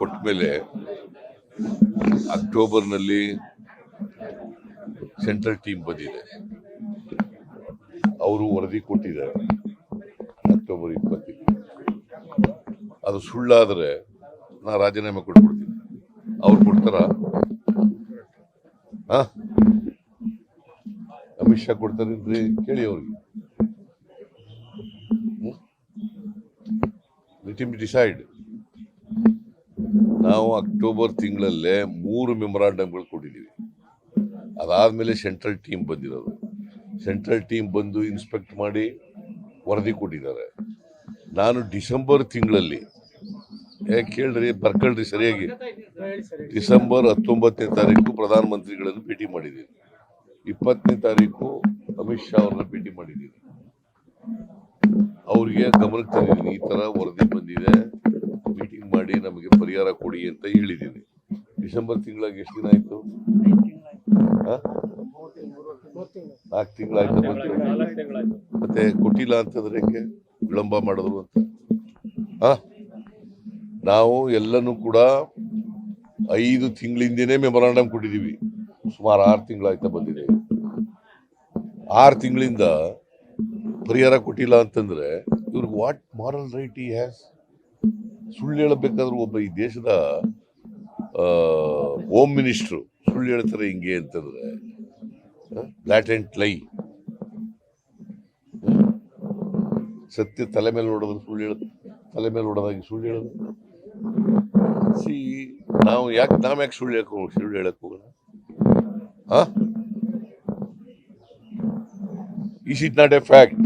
ಕೊಟ್ಟ ಮೇಲೆ ಅಕ್ಟೋಬರ್ನಲ್ಲಿ ಸೆಂಟ್ರಲ್ ಟೀಮ್ ಬಂದಿದೆ. ಅವರು ವರದಿ ಕೊಟ್ಟಿದ್ದಾರೆ ಅಕ್ಟೋಬರ್ ಇಪ್ಪತ್ತಕ್ಕೆ. ಅದು ಸುಳ್ಳಾದರೆ ನಾ ರಾಜೀನಾಮೆ ಕೊಟ್ಬಿಡ್ತೀನಿ. ಅವ್ರು ಕೊಡ್ತಾರ? ಅಮಿತ್ ಶಾ ಕೊಡ್ತಾರೇನ್ರಿ ಕೇಳಿ ಅವ್ರಿಗೆ. ಲೆಟ್ ಡಿಸೈಡ್ ನಾವು ಅಕ್ಟೋಬರ್ ತಿಂಗಳಲ್ಲೇ ಮೂರು ಮೆಮೊರಾಂಡಮ್ಗಳು ಕೊಟ್ಟಿದ್ದೀವಿ. ಅದಾದಮೇಲೆ ಸೆಂಟ್ರಲ್ ಟೀಮ್ ಬಂದಿರೋದು. ಸೆಂಟ್ರಲ್ ಟೀಮ್ ಬಂದು ಇನ್ಸ್ಪೆಕ್ಟ್ ಮಾಡಿ ವರದಿ ಕೊಟ್ಟಿದ್ದಾರೆ. ನಾನು ಡಿಸೆಂಬರ್ ತಿಂಗಳಲ್ಲಿ ಯಾಕೆ ಕೇಳ್ರಿ, ಬರ್ಕಳ್ರಿ ಸರಿಯಾಗಿ. ಡಿಸೆಂಬರ್ ಹತ್ತೊಂಬತ್ತನೇ ತಾರೀಕು ಪ್ರಧಾನಮಂತ್ರಿಗಳನ್ನು ಭೇಟಿ ಮಾಡಿದ್ದೀನಿ. ಇಪ್ಪತ್ತನೇ ತಾರೀಕು ಅಮಿತ್ ಶಾ ಅವ್ರನ್ನ ಭೇಟಿ ಮಾಡಿದ್ದೀನಿ. ಅವ್ರಿಗೆ ಗಮನಕ್ಕೆ ತಂದಿದ್ದೀನಿ, ಈ ಥರ ವರದಿ ಬಂದಿದೆ. ಮಾಡಿ ನಮಗೆ ಪರಿಹಾರ ಕೊಡಿ ಅಂತ ಹೇಳಿದ್ದೀನಿ ಡಿಸೆಂಬರ್ ತಿಂಗಳಾಗ ಎಷ್ಟು ದಿನ ಆಯಿತು? ನಾಲ್ಕು ತಿಂಗಳಾಯ್ತು ಮತ್ತೆ? ಕೊಟ್ಟಿಲ್ಲ ಅಂತಂದ್ರೆ ಹೆಂಗೆ? ವಿಳಂಬ ಮಾಡಿದ್ರು ಅಂತ. ಆ? ನಾವು ಎಲ್ಲನೂ ಕೂಡ ಐದು ತಿಂಗಳಿಂದೇನೆ ಮೆಮೊರಾಂಡಮ್ ಕೊಟ್ಟಿದ್ದೀವಿ ಸುಮಾರು ಆರು ತಿಂಗಳಾಯ್ತಾ ಬಂದಿದೆ. ಆರು ತಿಂಗಳಿಂದ ಪರಿಹಾರ ಕೊಟ್ಟಿಲ್ಲ ಅಂತಂದ್ರೆ ಇವ್ರಿಗೆ what moral right he has ಸುಳ್ಳು ಹೇಳಬೇಕಾದ್ರೂ ಒಬ್ಬ ಈ ದೇಶದ ಹೋಮ್ ಮಿನಿಸ್ಟ್ರು ಸುಳ್ಳು ಹೇಳ್ತಾರೆ ಹಿಂಗೆ ಅಂತಂದ್ರೆ ಲ್ಯಾಟೆಂಟ್ ಲೈ ಸತ್ಯ ತಲೆ ಮೇಲೆ ಹೊಡೆದ್ರೆ ಸುಳ್ಳು ಹೇಳೋದು ತಲೆ ಮೇಲೆ ನೋಡೋದಾಗಿ ಸುಳ್ಳು ಹೇಳೋದು. ಸಿ, ನಾವು ಯಾಕೆ ನಾವು ಯಾಕೆ ಸುಳ್ಳು ಹೇಳಕ್ ಸುಳ್ಳು ಹೇಳಕ್ ಹೋಗೋಣ? Is it not a fact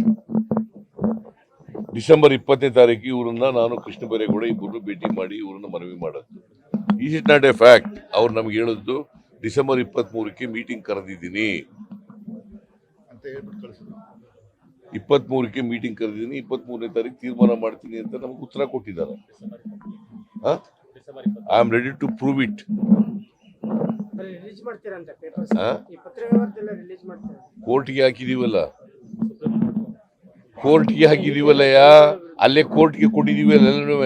December ಇಪ್ಪತ್ತನೇ ತಾರೀಕು ಇವ್ರನ್ನ ನಾನು ಕೃಷ್ಣ ಬೈರೇಗೌಡ ಇಬ್ಬರು ಭೇಟಿ ಮಾಡಿ ಇವರನ್ನ ಮನವಿ ಮಾಡೋದು. Is it not a fact ಅವ್ರು ನಮ್ಗೆ ಹೇಳಿದ್ದು ಡಿಸೆಂಬರ್ ಇಪ್ಪತ್ತ್ ಮೂರಕ್ಕೆ ಮೀಟಿಂಗ್ ಕರೆದಿದ್ದೀನಿ. ಅಂತ ಹೇಳ್ಬಿಟ್ಟು ಕಳಿಸಿದ್ರು. ಇಪ್ಪತ್ತ್ ಮೂರಕ್ಕೆ ಮೀಟಿಂಗ್ ಕರೆದಿದ್ದೀನಿ ಇಪ್ಪತ್ತ್ ಮೂರನೇ ತಾರೀಕು ತೀರ್ಮಾನ ಮಾಡ್ತೀನಿ ಅಂತ ನಮ್ಗೆ ಉತ್ತರ ಕೊಟ್ಟಿದ್ದಾರೆ. I am ready to prove it ಕೋರ್ಟ್ಗೆ ಮಾಡ್ತೀರಂತ ಪೇಪರ್ಸ್ ಹಾ? ಈ ಪತ್ರಿಕಾಗೋರ್ದೆಲ್ಲ ರಿಲೀಸ್ ಮಾಡ್ತೀರ ಕೋರ್ಟ್ಗೆ ಹಾಕಿದೀವಲ್ಲ ಕೋರ್ಟ್ಗೆ ಹಾಕಿದೀವಲ್ಲ ಯಾ ಅಲ್ಲೇ ಕೋರ್ಟ್ಗೆ ಕೊಟ್ಟಿದೀವಿ ಎಲ್ಲನೂ.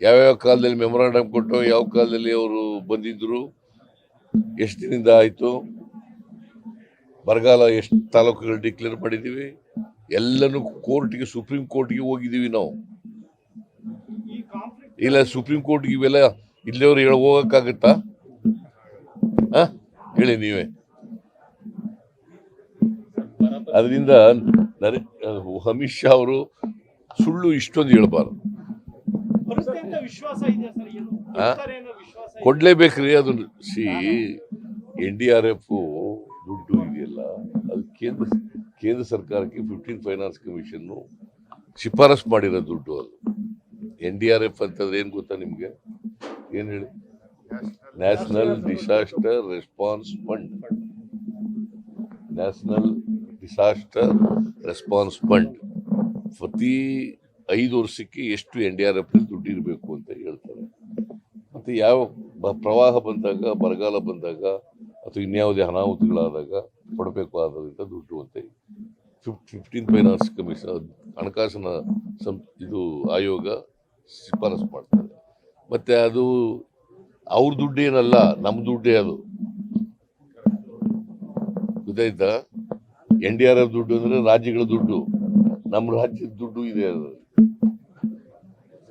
ಯಾವ್ಯಾವ ಕಾಲದಲ್ಲಿ ಮೆಮೊರಾಂಡಮ್ ಕೊಟ್ಟು ಯಾವ ಕಾಲದಲ್ಲಿ ಅವರು ಬಂದಿದ್ರು, ಎಷ್ಟು ದಿನದಿಂದ ಆಯಿತು, ಬರಗಾಲ ಎಷ್ಟು ತಾಲೂಕುಗಳು ಡಿಕ್ಲೇರ್ ಮಾಡಿದ್ದೀವಿ ಎಲ್ಲನೂ ಕೋರ್ಟ್ಗೆ, ಸುಪ್ರೀಂ ಕೋರ್ಟ್ಗೆ ಹೋಗಿದ್ದೀವಿ ನಾವು. ಇಲ್ಲ, ಸುಪ್ರೀಂ ಕೋರ್ಟ್ಗೆ ಇವೆಲ್ಲ ಇಲ್ಲಿಯವ್ರು ಹೇಳ ಹೋಗೋಕ್ಕಾಗತ್ತಾ? ಹೇಳಿ ನೀವೇ. ಅದರಿಂದ ನರೆ ಅಮಿತ್ ಶಾ ಅವರು ಸುಳ್ಳು ಇಷ್ಟೊಂದು ಹೇಳ್ಬಾರ್ದು. ಕೊಡ್ಲೇಬೇಕ್ರಿ ಅದು C N D R F ದುಡ್ಡು ಇದೆಯಲ್ಲ ಅದು ಕೇಂದ್ರ ಕೇಂದ್ರ ಸರ್ಕಾರಕ್ಕೆ ಫಿಫ್ಟೀನ್ ಫೈನಾನ್ಸ್ ಕಮಿಷನ್ ಶಿಫಾರಸ್ ಮಾಡಿರೋ ದುಡ್ಡು ಅದು. ಎನ್ ಡಿ ಆರ್ ಎಫ್ ಅಂತಂದ್ರೆ ಏನು ಗೊತ್ತಾ ನಿಮಗೆ? ಏನು ಹೇಳಿ? National disaster response fund national disaster response fund ಪ್ರತಿ ಐದು ವರ್ಷಕ್ಕೆ ಎಷ್ಟು ಎನ್ ಡಿ ಆರ್ ಎಫ್ ದುಡ್ಡು ಇರಬೇಕು ಅಂತ ಹೇಳ್ತಾರೆ. ಮತ್ತು ಯಾವ ಬ- ಪ್ರವಾಹ ಬಂದಾಗ, ಬರಗಾಲ ಬಂದಾಗ, ಅಥವಾ ಇನ್ಯಾವುದೇ ಅನಾಹುತಗಳಾದಾಗ ಕೊಡಬೇಕು ಆದ್ದರಿಂದ ದುಡ್ಡು ಅಂತ ಫಿಫ್ಟ್, ಫಿಫ್ಟೀನ್ ಫೈನಾನ್ಸ್ ಕಮಿಷನ್ ಹಣಕಾಸಿನ ಸಂ, ಇದು ಆಯೋಗ ಶಿಫಾರಸು ಮಾಡ್ತಾರೆ ಮತ್ತು ಅದು ಅವ್ರ ದುಡ್ಡೇನಲ್ಲ ನಮ್ಮ ದುಡ್ಡೇ ಅದು. ಗೊತ್ತಾಯ್ತಾ? ಎನ್ ಡಿ ಆರ್ ಎಫ್ ದುಡ್ಡು ಅಂದ್ರೆ ರಾಜ್ಯಗಳ ದುಡ್ಡು. ನಮ್ಮ ರಾಜ್ಯದ ದುಡ್ಡು ಇದೆ ಅದು.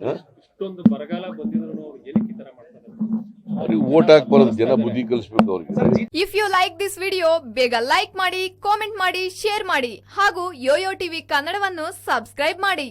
ಹ? ಇಷ್ಟೊಂದು ಬರಗಾಲ ಬಂದಿದ್ರು ಅವ್ರು ಏನಕ್ಕೆ ತರ ಮಾಡ್ತಾರೆ? ಅವ್ರಿಗೆ ಓಟ್ ಜನ ಬುದ್ಧಿ ಕಲಿಸ್ಬೇಕು ಅವ್ರಿಗೆ. If you like this video ಬೇಗ ಲೈಕ್ ಮಾಡಿ ಕಾಮೆಂಟ್ ಮಾಡಿ ಶೇರ್ ಮಾಡಿ ಹಾಗೂ ಯೋಯೋ ಟಿವಿ ಕನ್ನಡವನ್ನು ಸಬ್ಸ್ಕ್ರೈಬ್ ಮಾಡಿ.